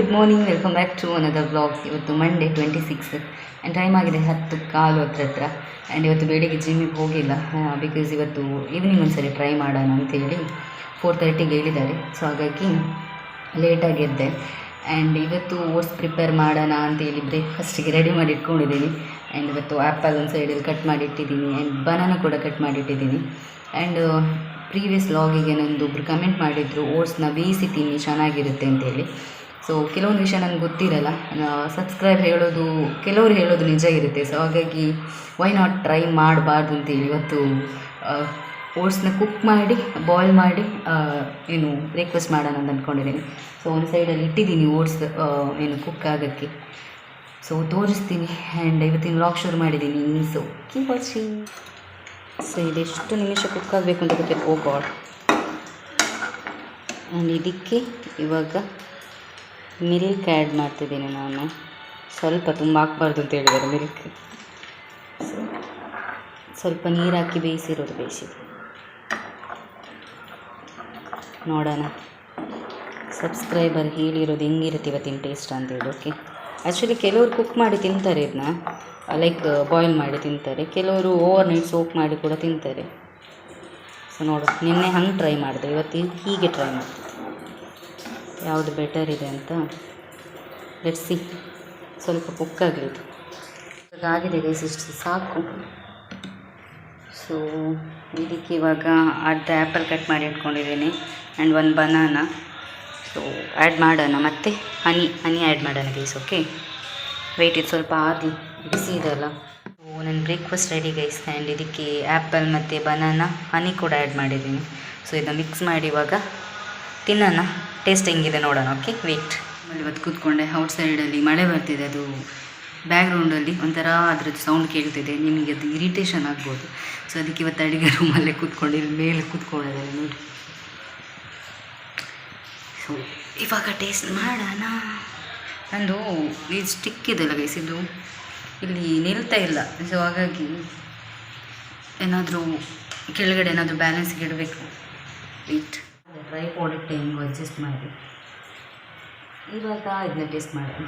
Good morning welcome back to another blog ಇವತ್ತು Monday twenty six and time ಆಗಿದೆ ಹತ್ತು, ಕಾಲು ಹತ್ರ ಹತ್ರ. ಆ್ಯಂಡ್ ಇವತ್ತು ಬೆಳಿಗ್ಗೆ ಜಿಮ್ಮಿಗೆ ಹೋಗಿಲ್ಲ. ಬಿಕಾಸ್ ಇವತ್ತು ಈವ್ನಿಂಗ್ ಒಂದ್ಸರಿ ಟ್ರೈ ಮಾಡೋಣ ಅಂತೇಳಿ ಫೋರ್ ತರ್ಟಿಗೆ ಹೇಳಿದ್ದಾರೆ. ಸೊ ಹಾಗಾಗಿ ಲೇಟಾಗಿ ಎದ್ದೆ. ಆ್ಯಂಡ್ ಇವತ್ತು ಓಟ್ಸ್ ಪ್ರಿಪೇರ್ ಮಾಡೋಣ ಅಂತೇಳಿ ಬ್ರೇಕ್ಫಾಸ್ಟಿಗೆ ರೆಡಿ ಮಾಡಿ ಇಟ್ಕೊಂಡಿದ್ದೀನಿ. ಆ್ಯಂಡ್ ಇವತ್ತು ಆ್ಯಪಲ್ ಒಂದು ಸೈಡಲ್ಲಿ ಕಟ್ ಮಾಡಿಟ್ಟಿದ್ದೀನಿ ಆ್ಯಂಡ್ ಬನಾನ ಕೂಡ ಕಟ್ ಮಾಡಿ ಇಟ್ಟಿದ್ದೀನಿ. ಆ್ಯಂಡ್ ಪ್ರೀವಿಯಸ್ ಲಾಗಿಗೆ ನಂದು ಒಬ್ರು ಕಮೆಂಟ್ ಮಾಡಿದರು ಓಟ್ಸ್ನ ಬೇಯಿಸಿ ತಿನ್ನಿ, ಚೆನ್ನಾಗಿರುತ್ತೆ ಅಂತೇಳಿ. ಸೊ ಕೆಲವೊಂದು ವಿಷಯ ನನಗೆ ಗೊತ್ತಿರಲ್ಲ. ಸಬ್ಸ್ಕ್ರೈಬ್ ಹೇಳೋದು, ಕೆಲವರು ಹೇಳೋದು ನಿಜ ಇರುತ್ತೆ. ಸೊ ಹಾಗಾಗಿ ವೈ ನಾಟ್ ಟ್ರೈ ಮಾಡಬಾರ್ದು ಅಂತೇಳಿ. ಇವತ್ತು ಓಟ್ಸ್ನ ಕುಕ್ ಮಾಡಿ ಬಾಯ್ಲ್ ಮಾಡಿ ಏನು ಬ್ರೇಕ್ಫಾಸ್ಟ್ ಮಾಡೋಣ ಅಂತ ಅಂದ್ಕೊಂಡಿದ್ದೀನಿ ಸೊ ಒಂದು ಸೈಡಲ್ಲಿ ಇಟ್ಟಿದ್ದೀನಿ ಓಟ್ಸ್ ಏನು ಕುಕ್ ಆಗೋಕ್ಕೆ. ಸೊ ತೋರಿಸ್ತೀನಿ. ಆ್ಯಂಡ್ ಇವತ್ತಿನ ವ್ಲಾಗ್ ಶುರು ಮಾಡಿದ್ದೀನಿ. ಸೊ ಕೀ ವಾಚಿಂಗ್ ಸೊ ಇದೆಷ್ಟು ನಿಮಿಷ ಕುಕ್ ಆಗಬೇಕು ಅಂತ ಗೊತ್ತಿಲ್ಲ. ಗಾಡ್ ಆ್ಯಂಡ್ ಇದಕ್ಕೆ ಇವಾಗ ಮಿಲ್ಕ್ ಆ್ಯಡ್ ಮಾಡ್ತಿದ್ದೀನಿ ನಾನು. ಸ್ವಲ್ಪ ತುಂಬ ಹಾಕ್ಬಾರ್ದು ಅಂತ ಹೇಳಿದ್ದಾರೆ ಮಿಲ್ಕ್. ಸ್ವಲ್ಪ ನೀರು ಹಾಕಿ ಬೇಯಿಸಿರೋದು ಬೇಯಿಸಿದೆ ನೋಡೋಣ. ಸಬ್ಸ್ಕ್ರೈಬರ್ ಹೇಳಿರೋದು ಹೆಂಗಿರುತ್ತೆ ಇವತ್ತಿನ ಟೇಸ್ಟ್ ಅಂತೇಳಿ ಓಕೆ? ಆ್ಯಕ್ಚುಲಿ ಕೆಲವರು ಕುಕ್ ಮಾಡಿ ತಿಂತಾರೆ ಇದನ್ನ ಲೈಕ್ ಬಾಯ್ಲ್ ಮಾಡಿ ತಿಂತಾರೆ. ಕೆಲವರು ಓವರ್ ನೈಟ್ ಸೋಕ್ ಮಾಡಿ ಕೂಡ ತಿಂತಾರೆ. ಸೊ ನೋಡು, ನಿನ್ನೆ ಹಂಗೆ ಟ್ರೈ ಮಾಡಿದೆ. ಇವತ್ತು ಹೀಗೆ ಟ್ರೈ ಮಾಡ್ತಿದ್ದೆ ಯಾವುದು ಬೆಟರ್ ಇದೆ ಅಂತ. ಸಿ ಸ್ವಲ್ಪ ಕುಕ್ ಆಗಲಿ ಇದು ಇವಾಗ ಆಗಿದೆ ಗೈಸ್ ಇಷ್ಟು ಸಾಕು. ಸೊ ಇದಕ್ಕೆ ಇವಾಗ ಅರ್ಧ ಆ್ಯಪಲ್ ಕಟ್ ಮಾಡಿ ಇಟ್ಕೊಂಡಿದ್ದೀನಿ ಆ್ಯಂಡ್ ಒಂದು ಬನಾನ ಸೊ ಆ್ಯಡ್ ಮಾಡೋಣ ಮತ್ತು? ಹನಿ ಹನಿ ಆ್ಯಡ್ ಮಾಡೋಣ ಗೈಸ್ ಓಕೆ ವೆಯ್ಟ್ ಇದು ಸ್ವಲ್ಪ ಆದಿ, ಬಿಸಿ ಇದೆಲ್ಲ ಸೊ ನನ್ನ ಬ್ರೇಕ್ಫಾಸ್ಟ್ ರೆಡಿ ಗೈಸ್ ಆ್ಯಂಡ್ ಇದಕ್ಕೆ ಆ್ಯಪಲ್ ಮತ್ತು ಬನಾನ ಹನಿ ಕೂಡ ಆ್ಯಡ್ ಮಾಡಿದ್ದೀನಿ. ಸೊ ಇದನ್ನು ಮಿಕ್ಸ್ ಮಾಡಿ ಇವಾಗ ತಿನ್ನೋಣ. ಟೇಸ್ಟ್ ಹೆಂಗಿದೆ ನೋಡೋಣ ಓಕೆ ವೆಯ್ಟ್ ಇವತ್ತು ಕೂತ್ಕೊಂಡೆ ಔಟ್ ಸೈಡಲ್ಲಿ ಮಳೆ ಬರ್ತಿದೆ, ಅದು ಬ್ಯಾಕ್ಗ್ರೌಂಡಲ್ಲಿ ಒಂಥರ ಅದ್ರದ್ದು ಸೌಂಡ್ ಕೇಳ್ತಿದೆ, ನಿಮಗೆ ಅದು ಇರಿಟೇಷನ್ ಆಗ್ಬೋದು. ಸೊ ಅದಕ್ಕೆ ಇವತ್ತು ಅಡುಗೆ ರೂಮಲ್ಲೇ ಕೂತ್ಕೊಂಡು, ಇಲ್ಲಿ ಮೇಲೆ ಕೂತ್ಕೊಂಡಿದ್ದಾರೆ ನೋಡಿ. ಸೊ ಇವಾಗ ಟೇಸ್ಟ್ ಮಾಡೋಣ. ನಂದು ಈ ಸ್ಟಿಕ್ ಇದೆಲ್ಲ ಗೈಸಿದ್ದು ಇಲ್ಲಿ ನಿಲ್ತಾ ಇಲ್ಲ. ಸೊ ಹಾಗಾಗಿ ಏನಾದರೂ ಕೆಳಗಡೆ ಏನಾದರೂ ಬ್ಯಾಲೆನ್ಸ್ಗೆ ಇಡಬೇಕು. ವೀಟ್ ಡ್ರೈ ಪ್ರಾಡಕ್ಟ್ ಹೆಂಗೋ ಅಡ್ಜಸ್ಟ್ ಮಾಡಿ. ಇವಾಗ ಇದನ್ನ ಟೇಸ್ಟ್ ಮಾಡೋಣ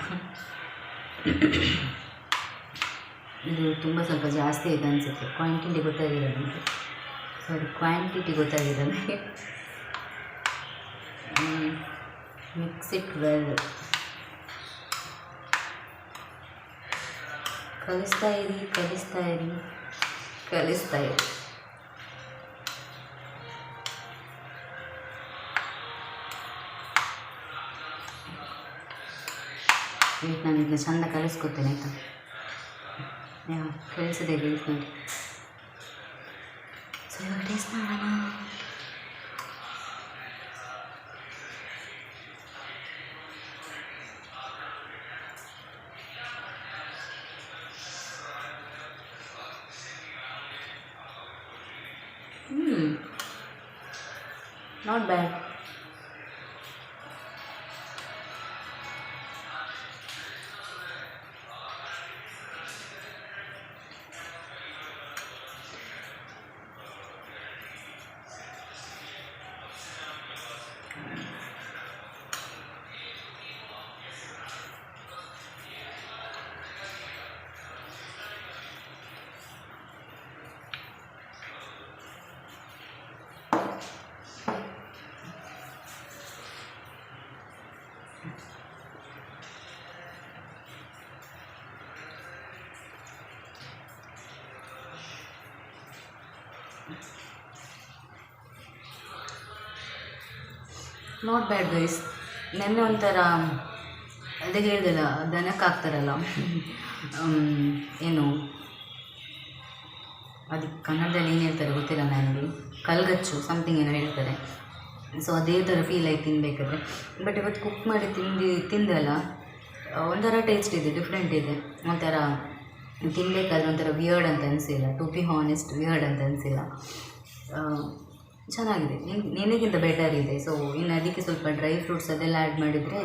ಇದು ತುಂಬ ಸ್ವಲ್ಪ ಜಾಸ್ತಿ ಇದೆ ಅನಿಸುತ್ತೆ. ಕ್ವಾಂಟಿಟಿ ಗೊತ್ತಾಗಿಲ್ಲ ನನಗೆ ಸಾರಿ ಕ್ವಾಂಟಿಟಿ ಗೊತ್ತಾಗಿದೆ ನನಗೆ ಮಿಕ್ಸ್ ಇಟ್ ವೆಲ್ ಕಲಿಸ್ತಾ ಇರಿ ಕಲಿಸ್ತಾ ಇರಿ ಕಲಿಸ್ತಾ ಇರಿ. ವೇಟ್ ನಾನು ಇದನ್ನ ಚಂದ ಕಲಿಸ್ಕೊತೇನೆ ಆಯಿತಾ? ಯಾ ಕಲಿಸಿದೆ ವೇಟ್ ನೋಡಿ ಸೊ ಇವಾಗ ಟೇಸ್ಟ್ ಮಾಡೋಣ ಹ್ಞೂ not bad not bad guys ನೆನ್ನೆ ಒಂಥರ ಅದೇ ಹೇಳಿದಲ್ಲ ದನಕ್ಕೆ ಹಾಕ್ತಾರಲ್ಲ ಏನು? ಅದಕ್ಕೆ ಕನ್ನಡದಲ್ಲಿ ಏನು ಹೇಳ್ತಾರೆ ಗೊತ್ತಿಲ್ಲ ನನಗೆ. ಕಲ್ಗಚ್ಚು ಸಮಥಿಂಗ್ ಏನೋ ಹೇಳ್ತಾರೆ. ಸೊ ಅದೇ ಥರ ಫೀಲ್ ಆಯ್ತು ತಿನ್ಬೇಕಾದ್ರೆ. ಬಟ್ ಇವತ್ತು ಕುಕ್ ಮಾಡಿ ತಿಂದು ತಿಂದಲ್ಲ ಒಂಥರ ಟೇಸ್ಟ್ ಇದೆ ಡಿಫ್ರೆಂಟ್ ಇದೆ. ಒಂಥರ ತಿನ್ನಬೇಕಾದ್ರೆ ಒಂಥರ ವಿಯರ್ಡ್ ಅಂತ ಅನಿಸಿಲ್ಲ. ಟು ಬಿ ಹಾನೆಸ್ಟ್ ವಿಯರ್ಡ್ ಅಂತ ಅನಿಸಿಲ್ಲ. ಚೆನ್ನಾಗಿದೆ. ನಿನ್, ನಿನಗಿಂತ ಬೆಟರ್ ಇದೆ. ಸೊ ಇನ್ನು ಅದಕ್ಕೆ ಸ್ವಲ್ಪ ಡ್ರೈ ಫ್ರೂಟ್ಸ್ ಅದೆಲ್ಲ ಆ್ಯಡ್ ಮಾಡಿದರೆ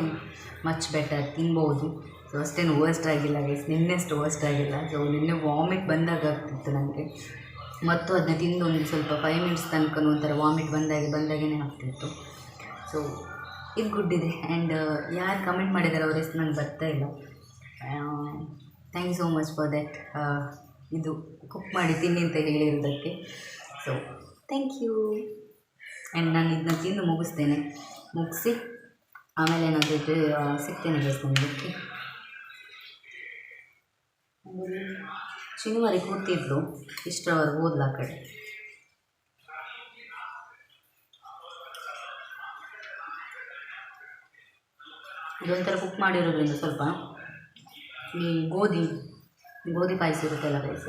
ಮಚ್ ಬೆಟರ್ ತಿನ್ಬೋದು. ಸೊ ಅಷ್ಟೇನು ವರ್ಸ್ಟ್ ಆಗಿಲ್ಲ ಗೈಸ್ ನಿನ್ನೆಷ್ಟು ವರ್ಸ್ಟ್ ಆಗಿಲ್ಲ. ಸೊ ನಿನ್ನೆ ವಾಮಿಟ್ ಬಂದಾಗ ಆಗ್ತಿತ್ತು ನನಗೆ ಮತ್ತು ಅದನ್ನ ತಿಂದು ಒಂದು ಸ್ವಲ್ಪ ಫೈವ್ ಮಿನಿಟ್ಸ್ ತನಕ ಒಂಥರ ವಾಮಿಟ್ ಬಂದಾಗೆ ಬಂದಾಗೇ ಆಗ್ತಿತ್ತು. ಸೊ ಇದು ಗುಡ್ ಇದೆ. ಆ್ಯಂಡ್ ಯಾರು ಕಮೆಂಟ್ ಮಾಡಿದ್ದಾರೆ ಅವ್ರ ಹೆಸರು ನಂಗೆ ಬರ್ತಾ ಇಲ್ಲ. Thank you so much for that ಇದು ಕುಕ್ ಮಾಡಿ ತಿನ್ನಿ ಅಂತ ಹೇಳಿರೋದಕ್ಕೆ. So thank you. ಆ್ಯಂಡ್ ನಾನು ಇದನ್ನ ತಿಂದು ಮುಗಿಸ್ತೇನೆ. ಮುಗಿಸಿ ಆಮೇಲೆ ಏನಾದರೂ ಸಿಗ್ತೇನೆ ನನಗೆ ಓಕೆ ಶನಿವಾರ ಕೂತಿದ್ಲು ಇಷ್ಟರವರೆಗೆ ಓದ್ಲ ಆ ಕಡೆ. ಇದೊಂಥರ ಕುಕ್ ಮಾಡಿರೋದ್ರಿಂದ ಸ್ವಲ್ಪ ಈ ಗೋಧಿ ಗೋಧಿ ಪಾಯಸ ಇರುತ್ತಲ್ಲ ಪಾಯಸ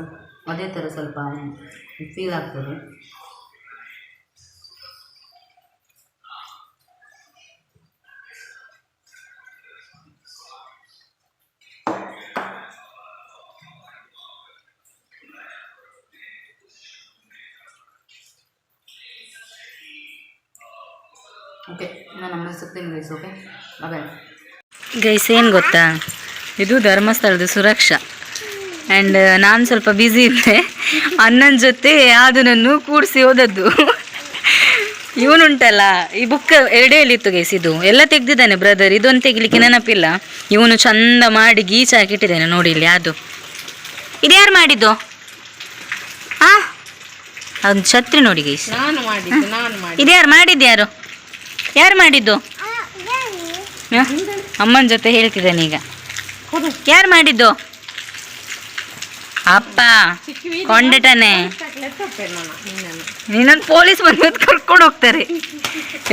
ಅದೇ ಥರ ಸ್ವಲ್ಪ ಫೀಲ್ ಆಗ್ತದೆ. ಓಕೆ ನಾನು ನಮ್ಮ ಸಿಗ್ತೀನಿ ಗೈಸ್ ಓಕೆ ಬಾಯ್ ಗೈಸ್ ಏನು ಗೊತ್ತಾ? ಇದು ಧರ್ಮಸ್ಥಳದ ಸುರಕ್ಷಾ. ಆ್ಯಂಡ್ ನಾನು ಸ್ವಲ್ಪ ಬ್ಯುಸಿ ಇದ್ದೆ. ಅಣ್ಣನ ಜೊತೆ ಅದನ್ನು ಕೂಡಿಸಿ ಓದದ್ದು ಇವನುಂಟಲ್ಲ ಈ ಬುಕ್ ಎಡೆಯಲ್ಲಿತ್ತು ಗೈಸ್ ಇದು. ಎಲ್ಲ ತೆಗ್ದಿದ್ದಾನೆ ಬ್ರದರ್ ಇದೊಂದು ತೆಗಿಲಿಕ್ಕೆ ನೆನಪಿಲ್ಲ. ಇವನು ಚಂದ ಮಾಡಿ ಗೀಚ್ ಹಾಕಿಟ್ಟಿದ್ದಾನೆ ನೋಡಿ ಇಲ್ಲಿ ಅದು ಇದು ಯಾರು ಮಾಡಿದ್ದು? ಆ? ಅದು ಛತ್ರಿ ನೋಡಿ ಗೈಸ್ ಇದು ಯಾರು ಮಾಡಿದ್ದು ಯಾರು? ಯಾರು ಮಾಡಿದ್ದು? ಹ? ಅಮ್ಮನ ಜೊತೆ ಹೇಳ್ತಿದ್ದಾನೆ ಈಗ. ಯಾರು ಮಾಡಿದ್ದು? ಅಪ್ಪ, ಕೊಂಡಟನೆ. ನೀನೊಂದು ಪೊಲೀಸ್ ಬಂದು ಕರ್ಕೊಂಡು ಹೋಗ್ತಾರೆ.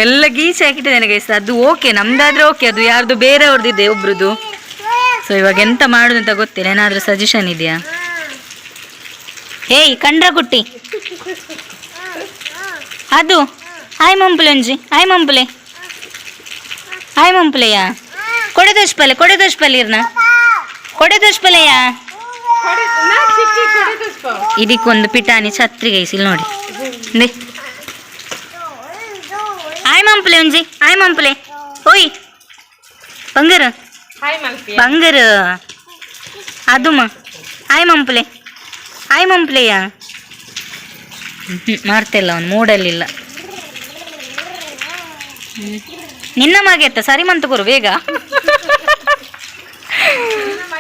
ಎಲ್ಲ ಗೀಚ್ ಹಾಕಿಟ್ಟೆ ಗೈಸ್ ಅದು ಓಕೆ, ನಮ್ದಾದ್ರೆ ಓಕೆ, ಅದು ಯಾರ್ದು ಬೇರೆಯವ್ರದ್ದಿದೆ ಒಬ್ರದ್ದು ಸೊ ಇವಾಗ ಎಂತ ಮಾಡುದು ಅಂತ ಗೊತ್ತಿಲ್ಲ, ಏನಾದರೂ ಸಜೆಷನ್ ಇದೆಯಾ? ಹೇಯ್ ಕಂಡ್ರ ಗುಟ್ಟಿ ಅದು ಹಾಯ್ ಮಂಪುಲಂಜಿ ಆಯ್ ಮಂಪುಲೆ ಹಾಯ್ ಮಂಪುಲೆಯ ಕೊಡೆ ದೋಷ್ಪಲೆ ಕೊಡೆ ದೋಷ್ಪಲೆ ಇರ್ನ. ಕೊಡೆ ದೋಷ್ಪಲೆಯ? ಇದಕ್ಕೊಂದು ಪಿಟಾಣಿ ಛತ್ರಿ ಗೈಸಿಲ್ ನೋಡಿ. ಆಯ್ ಮಂಪುಲೆ ಒಂಜಿ, ಹಾಯ್ ಮಂಪ್ಲೆ. ಓಯ್ ಬಂಗರು. ಅದುಮ ಬಂಗಾರ. ಅದು ಆಯ್ ಮಂಪುಲೆ. ಹಾಯ್ ಮಂಪುಲೆಯ. ಮಾಡ್ತಿಲ್ಲ ಅವನು, ಮೂಡಲ್ಲಿಲ್ಲ. ನಿನ್ನ ಮಾಗೆತ್ತ ಸರಿ ಮಂತು ಕೊರು ಬೇಗ.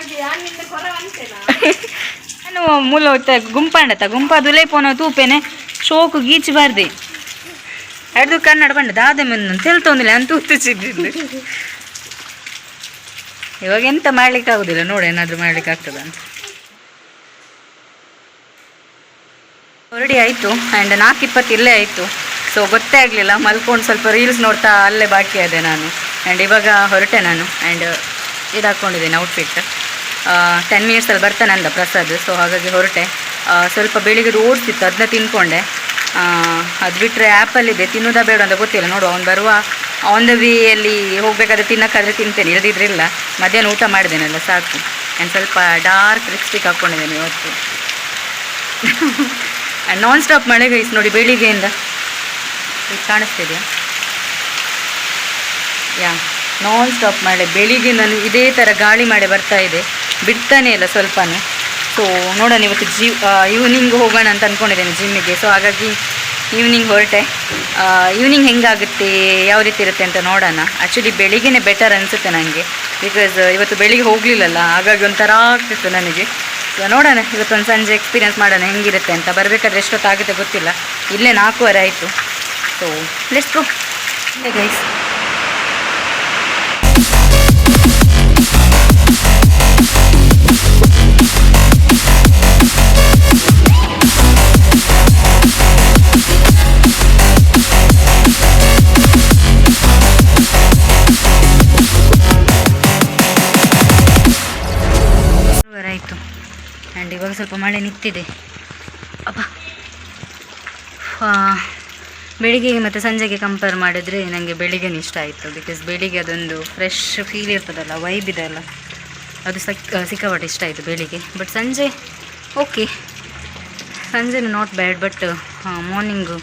ನಾನು ಮೂಲ ಗುಂಪಾಂಡತ ಗುಂಪಾದು ಪೋನ ತೂಪೇನೆ, ಶೋಕು ಗೀಚಿ ಬಾರ್ದೆ. ಎಡ್ದು ಕನ್ನಡ ಬಂಡ ದಾದೆ ಮಂದು ತಿಳ್ತೊಂದಿಲ್ಲ ಅಂತ ತೂತಿಸಿದ್ದು ಇವಾಗ ಎಂತ ಮಾಡ್ಲಿಕ್ಕೆ ಆಗುದಿಲ್ಲ ನೋಡಿ ಏನಾದ್ರು ಮಾಡ್ಲಿಕ್ಕೆ ಆಗ್ತದ ಅಂತ. ಹೊರಡಿ ಆಯಿತು ಆ್ಯಂಡ್ ನಾಲ್ಕು ಇಪ್ಪತ್ತು ಇಲ್ಲೇ ಆಯಿತು. ಸೊ ಗೊತ್ತೇ ಆಗಲಿಲ್ಲ, ಮಲ್ಕೊಂಡು ಸ್ವಲ್ಪ ರೀಲ್ಸ್ ನೋಡ್ತಾ ಅಲ್ಲೇ ಬಾಕಿ ಆದೆ ನಾನು. ಆ್ಯಂಡ್ ಇವಾಗ ಹೊರಟೆ ನಾನು ಆ್ಯಂಡ್ ಇದು ಹಾಕ್ಕೊಂಡಿದ್ದೀನಿ ಔಟ್ಫಿಟ್ ಟೆನ್ ಮಿನಿಟ್ಸಲ್ಲಿ ಬರ್ತಾನೆ ಅಂದ ಪ್ರಸಾದ್ ಸೊ ಹಾಗಾಗಿ ಹೊರಟೆ. ಸ್ವಲ್ಪ ಬೆಳಿಗ್ಗೆ ಓಡ್ತಿತ್ತು ಅದನ್ನ ತಿನ್ಕೊಂಡೆ. ಅದು ಬಿಟ್ಟರೆ ಆ್ಯಪಲ್ಲಿದೆ ತಿನ್ನೋದಾ ಬೇಡ ಅಂತ ಗೊತ್ತಿಲ್ಲ, ನೋಡು, ಅವ್ನು ಬರುವ ಆನ್ ದ ವೇಯಲ್ಲಿ ಹೋಗಬೇಕಾದ್ರೆ ತಿನ್ನೋಕ್ಕಾದ್ರೆ ತಿಂತೇನೆ ಇಲ್ಲದಿದ್ರಿಲ್ಲ ಮಧ್ಯಾಹ್ನ ಊಟ ಮಾಡಿದ್ದೇನಲ್ಲ ಸಾಕು. ಆ್ಯಂಡ್ ಸ್ವಲ್ಪ ಡಾರ್ಕ್ ಲಿಪ್ಸ್ಟಿಕ್ ಹಾಕ್ಕೊಂಡಿದ್ದೇನೆ ಇವತ್ತು. ನಾನ್ ಸ್ಟಾಪ್ ಮಳೆ ಗೈಸ್ ನೋಡಿ ಬೆಳಿಗ್ಗೆಯಿಂದ. ಕಾಣಿಸ್ತಿದೆಯಾ? ಯಾ ನಾನ್ ಸ್ಟಾಪ್ ಮಳೆ, ಬೆಳಿಗ್ಗೆ ನಾನು ಇದೇ ಥರ ಗಾಳಿ ಮಳೆ ಬರ್ತಾ ಇದೆ. ಬಿಡ್ತಾನೆ ಇಲ್ಲ ಸ್ವಲ್ಪನೇ. ಸೊ ನೋಡೋಣ ಇವತ್ತು ಜಿ ಈವ್ನಿಂಗ್ ಹೋಗೋಣ ಅಂತ ಅಂದ್ಕೊಂಡಿದ್ದೇನೆ ಜಿಮ್ಮಿಗೆ ಸೊ ಹಾಗಾಗಿ ಈವ್ನಿಂಗ್ ಹೊರಟೆ. ಈವ್ನಿಂಗ್ ಹೆಂಗಾಗುತ್ತೆ, ಯಾವ ರೀತಿ ಇರುತ್ತೆ ಅಂತ ನೋಡೋಣ. ಆ್ಯಕ್ಚುಲಿ ಬೆಳಿಗ್ಗೆನೇ ಬೆಟರ್ ಅನಿಸುತ್ತೆ ನನಗೆ ಬಿಕಾಸ್ ಇವತ್ತು ಬೆಳಿಗ್ಗೆ ಹೋಗಲಿಲ್ಲಲ್ಲ, ಹಾಗಾಗಿ ಒಂಥರ ಆಗ್ತಿತ್ತು ನನಗೆ. ಸೊ ನೋಡೋಣ ಇವತ್ತೊಂದು ಸಂಜೆ ಎಕ್ಸ್ಪೀರಿಯನ್ಸ್ ಮಾಡೋಣ ಹೆಂಗಿರುತ್ತೆ ಅಂತ. ಬರಬೇಕಾದ್ರೆ ಎಷ್ಟೊತ್ತಾಗುತ್ತೆ ಗೊತ್ತಿಲ್ಲ. ಇಲ್ಲೇ ನಾಲ್ಕೂವರೆ ಆಯಿತು. ಸೊ ಲೆಟ್ಸ್ ಗೋ ಗೈಸ್ ಸ್ವಲ್ಪ ಮಳೆ ನಿಂತಿದೆ. ಅಪ್ಪ ಬೆಳಿಗ್ಗೆ ಬೆಳಿಗ್ಗೆಗೆ ಮತ್ತು ಸಂಜೆಗೆ ಕಂಪೇರ್ ಮಾಡಿದರೆ ನನಗೆ ಬೆಳಿಗ್ಗೆನೇ ಇಷ್ಟ ಆಯಿತು. ಬಿಕಾಸ್ ಬೆಳಿಗ್ಗೆ ಅದೊಂದು ಫ್ರೆಶ್ ಫೀಲ್ ಇರ್ತದಲ್ಲ ವೈಬ್ ಇದೆಲ್ಲ ಅದು ಸಕ್ ಸಿಕ್ಕಾಪಟ್ಟೆ ಇಷ್ಟ ಆಯಿತು ಬೆಳಿಗ್ಗೆ. ಬಟ್ ಸಂಜೆ okay ಸಂಜೆನೂ not bad but morning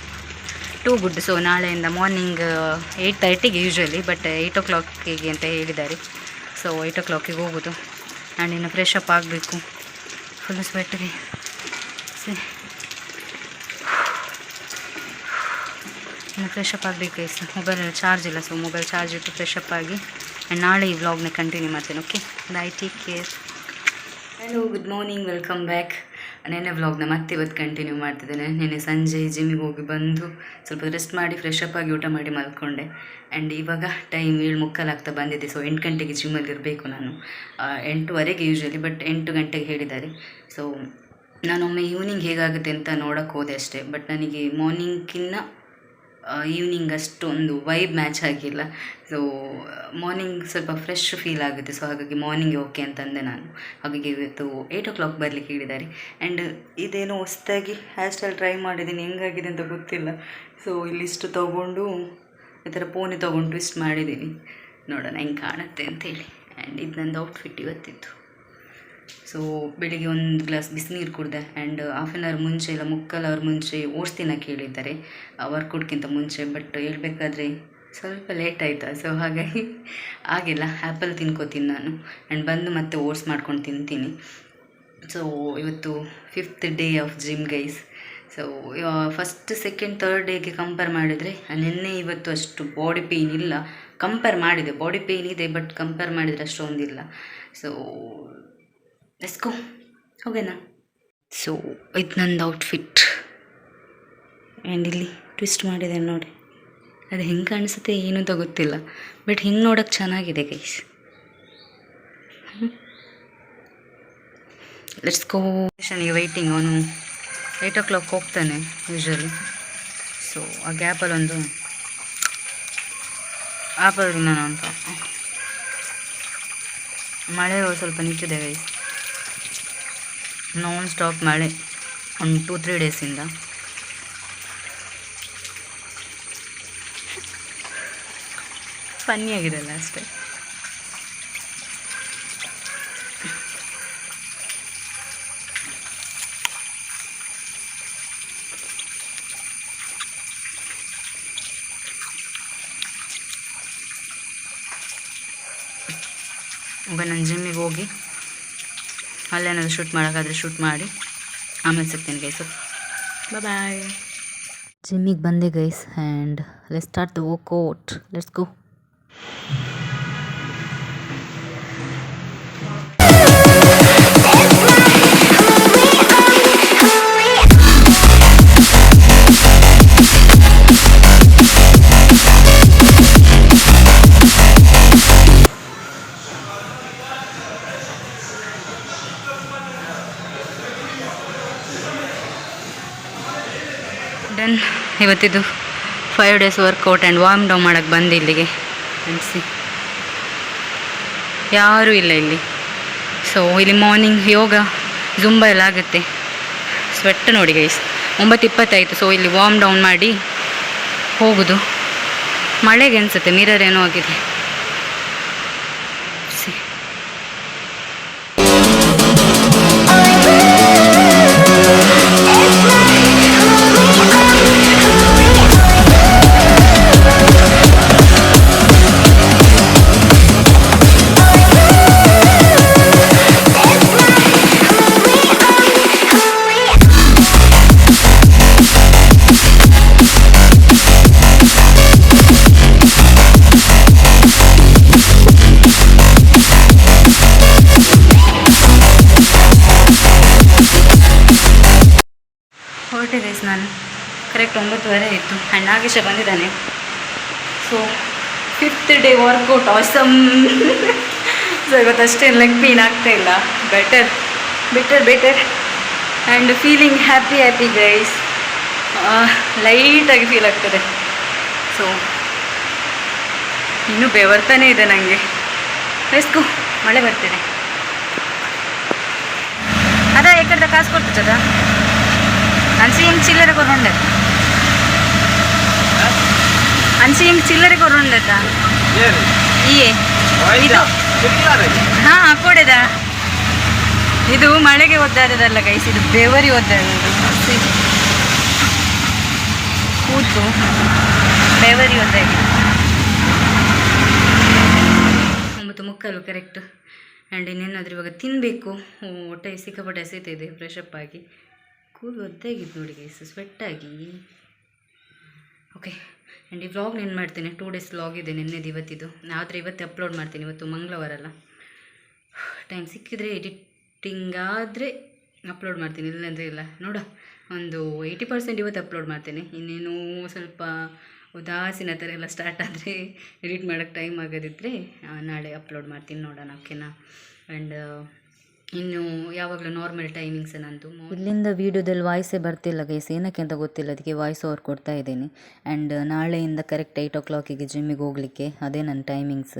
too good so ನಾಳೆಯಿಂದ ಮಾರ್ನಿಂಗ್ ಏಯ್ಟ್ ತರ್ಟಿಗೆ ಯೂಶ್ವಲಿ ಬಟ್ ಏಯ್ಟ್ ಓ ಕ್ಲಾಕಿಗೆ ಅಂತ ಹೇಳಿದ್ದಾರೆ. ಸೊ ಏಯ್ಟ್ ಓ ಕ್ಲಾಕಿಗೆ ಹೋಗೋದು. ಆ್ಯಂಡ್ ಇನ್ನು ಫ್ರೆಶ್ ಅಪ್ ಆಗಬೇಕು. ಫುಲ್ ಸ್ವೆಟ್ಗೆ ಫ್ರೆಶ್ ಅಪ್ ಆಗಬೇಕು ಗೈಸ್ ಮೊಬೈಲಲ್ಲಿ ಚಾರ್ಜ್ ಇಲ್ಲ ಸೊ ಮೊಬೈಲ್ ಚಾರ್ಜ್ ಇಟ್ಟು ಫ್ರೆಶ್ ಅಪ್ ಆಗಿ ಆ್ಯಂಡ್ ನಾಳೆ ಈ ವ್ಲಾಗ್ನ ಕಂಟಿನ್ಯೂ ಮಾಡ್ತೀನಿ okay bye take care hello good morning welcome back ನೆನ್ನೆ ವ್ಲಾಗ್ನ ಮತ್ತೆ ಇವತ್ತು ಕಂಟಿನ್ಯೂ ಮಾಡ್ತಿದ್ದೇನೆ. ನಿನ್ನೆ ಸಂಜೆ ಜಿಮ್ಮಿಗೆ ಹೋಗಿ ಬಂದು ಸ್ವಲ್ಪ ರೆಸ್ಟ್ ಮಾಡಿ ಫ್ರೆಶ್ ಅಪ್ ಆಗಿ ಊಟ ಮಾಡಿ ಮಲ್ಕೊಂಡೆ. ಆ್ಯಂಡ್ ಇವಾಗ ಟೈಮ್ ಏಳು ಮುಕ್ಕಾಲಾಗ್ತಾ ಬಂದಿದೆ. ಸೊ ಎಂಟು ಗಂಟೆಗೆ ಜಿಮ್ಮಲ್ಲಿ ಇರಬೇಕು ನಾನು. ಎಂಟುವರೆಗೆ ಯೂಶ್ವಲಿ ಬಟ್ ಎಂಟು ಗಂಟೆಗೆ ಹೇಳಿದ್ದಾರೆ. ಸೊ ನಾನೊಮ್ಮೆ ಈವ್ನಿಂಗ್ ಹೇಗಾಗುತ್ತೆ ಅಂತ ನೋಡೋಕ್ಕೆ ಹೋದೆ ಅಷ್ಟೇ. ಬಟ್ ನನಗೆ ಮಾರ್ನಿಂಗ್ಕಿನ್ನ ಈವ್ನಿಂಗ್ ಅಷ್ಟೊಂದು ವೈಬ್ ಮ್ಯಾಚ್ ಆಗಿಲ್ಲ. ಸೊ ಮಾರ್ನಿಂಗ್ ಸ್ವಲ್ಪ ಫ್ರೆಶ್ ಫೀಲ್ ಆಗುತ್ತೆ. ಸೊ ಹಾಗಾಗಿ ಮಾರ್ನಿಂಗ್ ಓಕೆ ಅಂತಂದೆ ನಾನು. ಹಾಗಾಗಿ ಇವತ್ತು ಏಯ್ಟ್ ಓ ಕ್ಲಾಕ್ ಬರಲಿಕ್ಕೆ ಹೇಳಿದ್ದಾರೆ. ಆ್ಯಂಡ್ ಇದೇನೋ ಹೊಸದಾಗಿ ಹೇರ್ ಸ್ಟೈಲ್ ಟ್ರೈ ಮಾಡಿದ್ದೀನಿ. ಹೆಂಗಾಗಿದೆ ಅಂತ ಗೊತ್ತಿಲ್ಲ. ಸೊ ಇಲ್ಲಿಷ್ಟು ತೊಗೊಂಡು ಈ ಥರ ಪೋನಿ ತೊಗೊಂಡು ಟ್ವಿಸ್ಟ್ ಮಾಡಿದ್ದೀನಿ. ನೋಡೋಣ ಹೆಂಗೆ ಕಾಣುತ್ತೆ ಅಂತೇಳಿ. ಆ್ಯಂಡ್ ಇದು ನಂದು ಔಟ್ಫಿಟ್ ಇವತ್ತಿತ್ತು ಸೊ ಬೆಳಿಗ್ಗೆ ಒಂದು ಗ್ಲಾಸ್ ಬಿಸಿನೀರು ಕುಡಿದೆ ಆ್ಯಂಡ್ ಹಾಫ್ ಆನ್ ಅವರ್ ಮುಂಚೆ ಇಲ್ಲ, ಮುಕ್ಕಾಲು ಅವರ್ ಮುಂಚೆ ಓಟ್ಸ್ ತಿನ್ನೋಕ್ಕೆ ಹೇಳಿದ್ದಾರೆ ವರ್ಕೌಟ್ಗಿಂತ ಮುಂಚೆ ಬಟ್ ಹೇಳ್ಬೇಕಾದ್ರೆ ಸ್ವಲ್ಪ ಲೇಟ್ ಆಯಿತು. ಸೊ ಹಾಗಾಗಿ ಆಗಿಲ್ಲ ಆ್ಯಪಲ್ ತಿನ್ಕೋತೀನಿ ನಾನು. ಆ್ಯಂಡ್ ಬಂದು ಮತ್ತೆ ಓಟ್ಸ್ ಮಾಡ್ಕೊಂಡು ತಿಂತೀನಿ. ಸೊ ಇವತ್ತು fifth day of gym guys so first second third ಡೇಗೆ ಕಂಪೇರ್ ಮಾಡಿದರೆ, ನಿನ್ನೆ ಇವತ್ತು ಅಷ್ಟು ಬಾಡಿ ಪೇಯ್ನ್ ಇಲ್ಲ. ಕಂಪೇರ್ ಮಾಡಿದೆ ಬಾಡಿ ಪೇಯ್ನ್ ಇದೆ ಬಟ್ ಕಂಪೇರ್ ಮಾಡಿದರೆ ಅಷ್ಟೊಂದಿಲ್ಲ. ಸೊ ಲೆಸ್ಕೋ ಹೋಗೋಣ. ಸೊ ಇದು ನಂದು ಔಟ್ಫಿಟ್ ಆ್ಯಂಡ್ ಇಲ್ಲಿ ಟ್ವಿಸ್ಟ್ ಮಾಡಿದೆ ನೋಡಿ. ಅದು ಹೆಂಗೆ ಕಾಣಿಸುತ್ತೆ ಏನು ಗೊತ್ತಿಲ್ಲ. ಬಟ್ ಹಿಂಗೆ ನೋಡೋಕ್ಕೆ ಚೆನ್ನಾಗಿದೆ ಗೈಸ್ ಲೆಟ್ಸ್ ಗೋ ಸ್ಟೇಷನ್ಗೆ ವೆಯ್ಟಿಂಗ್ ಅವನು ಏಯ್ಟ್ ಓ ಕ್ಲಾಕ್ ಹೋಗ್ತಾನೆ ಯೂಶ್ವಲಿ ಸೊ ಆ ಗ್ಯಾಪಲ್ಲಿ ಒಂದು ಆಪಲ್ ನಾನು ಅಂತ. ಮಳೆ ಸ್ವಲ್ಪ ನಿಂತಿದೆ ಗೈಸ್ ನಾನ್ ಸ್ಟಾಪ್ ಮಳೆ. ಒಂದು ಟೂ ತ್ರೀ ಡೇಸಿಂದ ಫನ್ನಿ ಆಗಿರಲ್ಲ ಅಷ್ಟೇ. ಒಬ್ಬ ಹೋಗಿ ಅಲ್ಲೇನಾದ್ರು ಶೂಟ್ ಮಾಡೋಕ್ಕಾದ್ರೆ ಶೂಟ್ ಮಾಡಿ. ಆಮೇಲೆ ಸಿಗ್ತೀನಿ ಗೈಸ್ ಬಾಯ್ ಜಿಮ್ಮಿಗೆ ಬಂದೆ guys and let start the workout let's go done ಇವತ್ತಿದು five days workout and warm down ಮಾಡೋಕ್ಕೆ ಬಂದು ಇಲ್ಲಿಗೆ. ಅನಿಸಿ ಯಾರೂ ಇಲ್ಲ ಇಲ್ಲಿ. ಸೊ ಇಲ್ಲಿ ಮಾರ್ನಿಂಗ್ ಯೋಗ ಜುಂಬ ಎಲ್ಲ ಆಗುತ್ತೆ. ಸ್ವೆಟ್ ನೋಡಿ ಗೈಸ್ ಒಂಬತ್ತು ಇಪ್ಪತ್ತಾಯಿತು ಸೊ ಇಲ್ಲಿ ವಾರ್ಮ್ ಡೌನ್ ಮಾಡಿ ಹೋಗೋದು. ಮಳೆಗೆ ಅನಿಸುತ್ತೆ ಮಿರರ್ ಏನೋ ಆಗಿದೆ. ಹೊರಟೆ ಡೇಸ್ ನಾನು. ಕರೆಕ್ಟ್ ಒಂಬತ್ತುವರೆ ಇತ್ತು ಆ್ಯಂಡ್ ನಾಗೇಶ ಬಂದಿದ್ದಾನೆ. So fifth day workout awesome so ಇವತ್ತಷ್ಟೇ leg pain ಆಗ್ತಾ ಇಲ್ಲ. Better better better and feeling happy happy guys ಲೈಟಾಗಿ ಫೀಲ್ ಆಗ್ತದೆ. ಸೊ ಇನ್ನೂ ಬೆವರ್ತಾನೆ ಇದೆ ನನಗೆ ಬೆಸ್ಕು ಮಳೆ ಬರ್ತಿದೆ. ಅದ ಎಕಡೆ ಕಾಸು ಕೊಡ್ತದ ಅನ್ಸಿ ಹಿಂಗೆ ಚಿಲ್ಲರೆ ಕೊರುಂಡೆ ಅನ್ಸಿ ಹಿಂಗೆ ಚಿಲ್ಲರೆ ಕೊರುಂಡೆತ ಇಯೇ ಇದು ಹಾ ಕೊಡೆದ ಇದು ಮಳೆಗೆ ಒದ್ದಾದದಲ್ಲ ಗೈಸ್ ಇದು ಬೆವರಿ ಒದ್ದಾಡೋದು. ಕೂತು ಬೆವರಿ ಒದ್ದಾಗಿದೆ ಒಂಬತ್ತು ಮುಕ್ಕಲು ಕರೆಕ್ಟ್ ಆ್ಯಂಡ್ ಇನ್ನೇನಾದರೂ ಇವಾಗ ತಿನ್ನಬೇಕು ಹೊಟ್ಟೆ ಸಿಕ್ಕಾಪಟ್ಟೆ ಹಸಿತಿದೆ ಫ್ರೆಶ್ ಅಪ್ ಆಗಿ ಕೂದಲು ಒದ್ದಾಗಿತ್ತು ನೋಡಿ ಗೈಸ್ ಸ್ವೆಟ್ಟಾಗಿ ಓಕೆ ಆ್ಯಂಡ್ ಈ ವ್ಲಾಗ್ ನೆನ್ ಮಾಡ್ತೇನೆ. ಟೂ ಡೇಸ್ ವ್ಲಾಗ್ ಇದೆ ನಿನ್ನೆದು, ಇವತ್ತಿದು. ಆದರೆ ಇವತ್ತು ಅಪ್ಲೋಡ್ ಮಾಡ್ತೀನಿ, ಇವತ್ತು ಮಂಗಳವಾರ ಅಲ್ಲ ಟೈಮ್ ಸಿಕ್ಕಿದರೆ ಎಡಿಟಿಂಗ್ ಆದರೆ ಅಪ್ಲೋಡ್ ಮಾಡ್ತೀನಿ, ಇಲ್ಲಾಂದರೆ ಇಲ್ಲ. ನೋಡ, ಒಂದು ಏಯ್ಟಿ ಪರ್ಸೆಂಟ್ ಇವತ್ತು ಅಪ್ಲೋಡ್ ಮಾಡ್ತೇನೆ. ಇನ್ನೇನು ಸ್ವಲ್ಪ ಉದಾಸೀನ ಥರ ಎಲ್ಲ ಸ್ಟಾರ್ಟ್ ಆದರೆ ಎಡಿಟ್ ಮಾಡೋಕ್ಕೆ ಟೈಮ್ ಆಗೋದಿದ್ದರೆ ನಾಳೆ ಅಪ್ಲೋಡ್ ಮಾಡ್ತೀನಿ ನೋಡೋಣ ಓಕೆನಾ ಆ್ಯಂಡ್ ಇನ್ನು ಯಾವಾಗಲೂ ನಾರ್ಮಲ್ ಟೈಮಿಂಗ್ಸ್ ನಂದು ಇಲ್ಲಿಂದ ವೀಡಿಯೋದಲ್ಲಿ ವಾಯ್ಸೇ ಬರ್ತಿಲ್ಲ ಗೈಸ್ ಏನಕ್ಕೆ ಅಂತ ಗೊತ್ತಿಲ್ಲ. ಅದಕ್ಕೆ ವಾಯ್ಸ್ ಓವರ್ ಕೊಡ್ತಾ ಇದ್ದೀನಿ. ಆ್ಯಂಡ್ ನಾಳೆಯಿಂದ ಕರೆಕ್ಟ್ ಏಯ್ಟ್ ಓ ಕ್ಲಾಕಿಗೆ ಜಿಮ್ಮಿಗೆ ಹೋಗಲಿಕ್ಕೆ ಅದೇ ನನ್ನ ಟೈಮಿಂಗ್ಸ್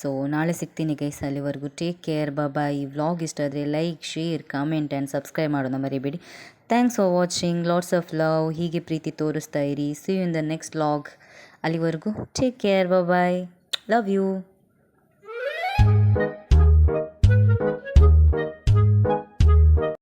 ಸೊ ನಾಳೆ ಸಿಗ್ತೀನಿ ಗೈಸ್ ಅಲ್ಲಿವರೆಗೂ. ಟೇಕ್ ಕೇರ್ ಬಾಬಾ ಈ ವ್ಲಾಗ್ ಇಷ್ಟ ಆದರೆ like share comment and subscribe ಮಾಡೋಣ ಮರಿಬೇಡಿ. Thanks for watching lots of love ಹೀಗೆ ಪ್ರೀತಿ ತೋರಿಸ್ತಾ ಇರಿ. See you in the next vlog ಅಲ್ಲಿವರೆಗೂ take care bye love you